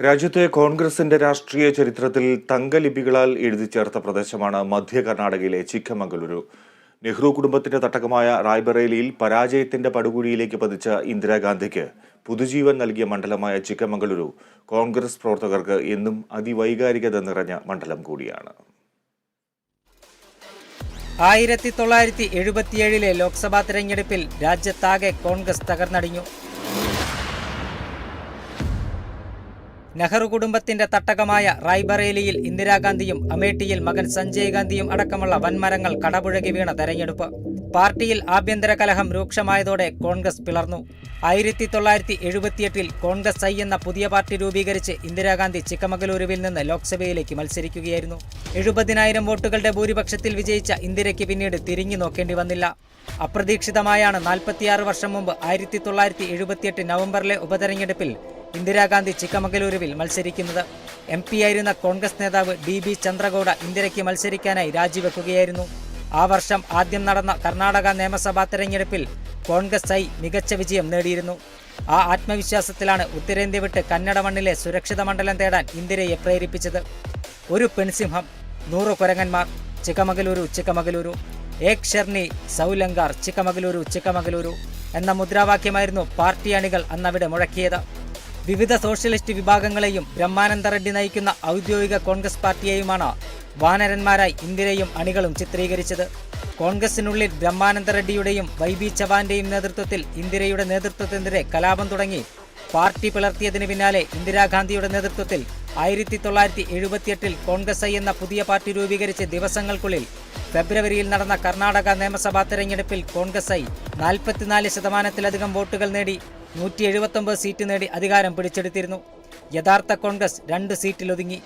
രാജ്യത്തെ കോൺഗ്രസിന്റെ രാഷ്ട്രീയ ചരിത്രത്തിൽ തങ്കലിപികളാൽ എഴുതി ചേർത്ത പ്രദേശമാണ് മധ്യ കർണാടകയിലെ ചിക്കമംഗലൂരു. നെഹ്റു കുടുംബത്തിന്റെ തട്ടകമായ റായ്ബറേലിയിൽ പരാജയത്തിന്റെ പടുകുഴിയിലേക്ക് പതിച്ച ഇന്ദിരാഗാന്ധിക്ക് പുതുജീവൻ നൽകിയ മണ്ഡലമായ ചിക്കമംഗലൂരു കോൺഗ്രസ് പ്രവർത്തകർക്ക് എന്നും അതിവൈകാരികത നിറഞ്ഞ മണ്ഡലം കൂടിയാണ്. ആയിരത്തി തൊള്ളായിരത്തി എഴുപത്തിയേഴിലെ ലോക്സഭാ തെരഞ്ഞെടുപ്പിൽ രാജ്യത്താകെ കോൺഗ്രസ് തകർന്നടിഞ്ഞു. നെഹ്റു കുടുംബത്തിന്റെ തട്ടകമായ റായ്ബറേലിയിൽ ഇന്ദിരാഗാന്ധിയും അമേഠിയിൽ മകൻ സഞ്ജയ് ഗാന്ധിയും അടക്കമുള്ള വൻമരങ്ങൾ കടപുഴകി വീണ തെരഞ്ഞെടുപ്പ്. പാർട്ടിയിൽ ആഭ്യന്തര കലഹം രൂക്ഷമായതോടെ കോൺഗ്രസ് പിളർന്നു. ആയിരത്തി തൊള്ളായിരത്തി എഴുപത്തിയെട്ടിൽ കോൺഗ്രസ് ഐ എന്ന പുതിയ പാർട്ടി രൂപീകരിച്ച് ഇന്ദിരാഗാന്ധി ചിക്കമഗലൂരുവിൽ നിന്ന് ലോക്സഭയിലേക്ക് മത്സരിക്കുകയായിരുന്നു. എഴുപതിനായിരം വോട്ടുകളുടെ ഭൂരിപക്ഷത്തിൽ വിജയിച്ച ഇന്ദിരയ്ക്ക് പിന്നീട് തിരിഞ്ഞു നോക്കേണ്ടി വന്നില്ല. അപ്രതീക്ഷിതമായാണ് നാൽപ്പത്തിയാറ് വർഷം മുമ്പ് ആയിരത്തി തൊള്ളായിരത്തി എഴുപത്തിയെട്ട് നവംബറിലെ ഉപതെരഞ്ഞെടുപ്പിൽ ഇന്ദിരാഗാന്ധി ചിക്കമംഗലൂരുവിൽ മത്സരിക്കുന്നത് എം ആയിരുന്ന കോൺഗ്രസ് നേതാവ് ഡി ബി ചന്ദ്രഗൌഡ ഇന്ദിരയ്ക്ക് മത്സരിക്കാനായി രാജിവെക്കുകയായിരുന്നു. ആ വർഷം ആദ്യം നടന്ന കർണാടക നിയമസഭാ തെരഞ്ഞെടുപ്പിൽ കോൺഗ്രസ് ഐ മികച്ച വിജയം നേടിയിരുന്നു. ആ ആത്മവിശ്വാസത്തിലാണ് ഉത്തരേന്ത്യ വിട്ട് കന്നഡ മണ്ണിലെ സുരക്ഷിത മണ്ഡലം തേടാൻ ഇന്ദിരയെ പ്രേരിപ്പിച്ചത്. ഒരു പെൺസിംഹം നൂറ് കുരങ്ങന്മാർ ചിക്കമഗലൂരു ചിക്കമഗലൂരു ഏക് ഷെർണി സൗലങ്കാർ ചിക്കമഗലൂരു ചിക്കമഗലൂരു എന്ന മുദ്രാവാക്യമായിരുന്നു പാർട്ടി അണികൾ അന്നവിടെ മുഴക്കിയത്. വിവിധ സോഷ്യലിസ്റ്റ് വിഭാഗങ്ങളെയും ബ്രഹ്മാനന്ദ റെഡ്ഡി നയിക്കുന്ന ഔദ്യോഗിക കോൺഗ്രസ് പാർട്ടിയെയുമാണ് വാനരന്മാരായി ഇന്ദിരയും അണികളും ചിത്രീകരിച്ചത്. കോൺഗ്രസിനുള്ളിൽ ബ്രഹ്മാനന്ദ റെഡ്ഡിയുടെയും വൈ ബി ചവാന്റെയും നേതൃത്വത്തിൽ ഇന്ദിരയുടെ നേതൃത്വത്തിനെതിരെ കലാപം തുടങ്ങി. പാർട്ടി പിളർത്തിയതിന് പിന്നാലെ ഇന്ദിരാഗാന്ധിയുടെ നേതൃത്വത്തിൽ ആയിരത്തി തൊള്ളായിരത്തി എഴുപത്തിയെട്ടിൽ കോൺഗ്രസ് എന്ന പുതിയ പാർട്ടി രൂപീകരിച്ച് ദിവസങ്ങൾക്കുള്ളിൽ ഫെബ്രുവരിയിൽ നടന്ന കർണാടക നിയമസഭാ തെരഞ്ഞെടുപ്പിൽ കോൺഗ്രസ് ഐ നാൽപ്പത്തിനാല് ശതമാനത്തിലധികം വോട്ടുകൾ നേടി. നൂറ്റി എഴുപത്തൊമ്പത് സീറ്റ് നേടി അധികാരം പിടിച്ചെടുത്തിരുന്നു. യഥാർത്ഥ കോൺഗ്രസ് രണ്ട് സീറ്റിലൊതുങ്ങി.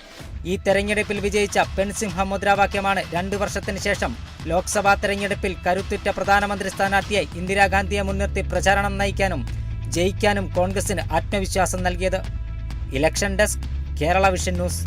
ഈ തെരഞ്ഞെടുപ്പിൽ വിജയിച്ച പെൺസിംഹ മുദ്രാവാക്യമാണ് രണ്ട് വർഷത്തിന് ശേഷം ലോക്സഭാ തെരഞ്ഞെടുപ്പിൽ കരുത്തുറ്റ പ്രധാനമന്ത്രി സ്ഥാനാർത്ഥിയായി ഇന്ദിരാഗാന്ധിയെ മുൻനിർത്തി പ്രചാരണം നയിക്കാനും ജയിക്കാനും കോൺഗ്രസിന് ആത്മവിശ്വാസം നൽകിയത്. Election desk Kerala vision news.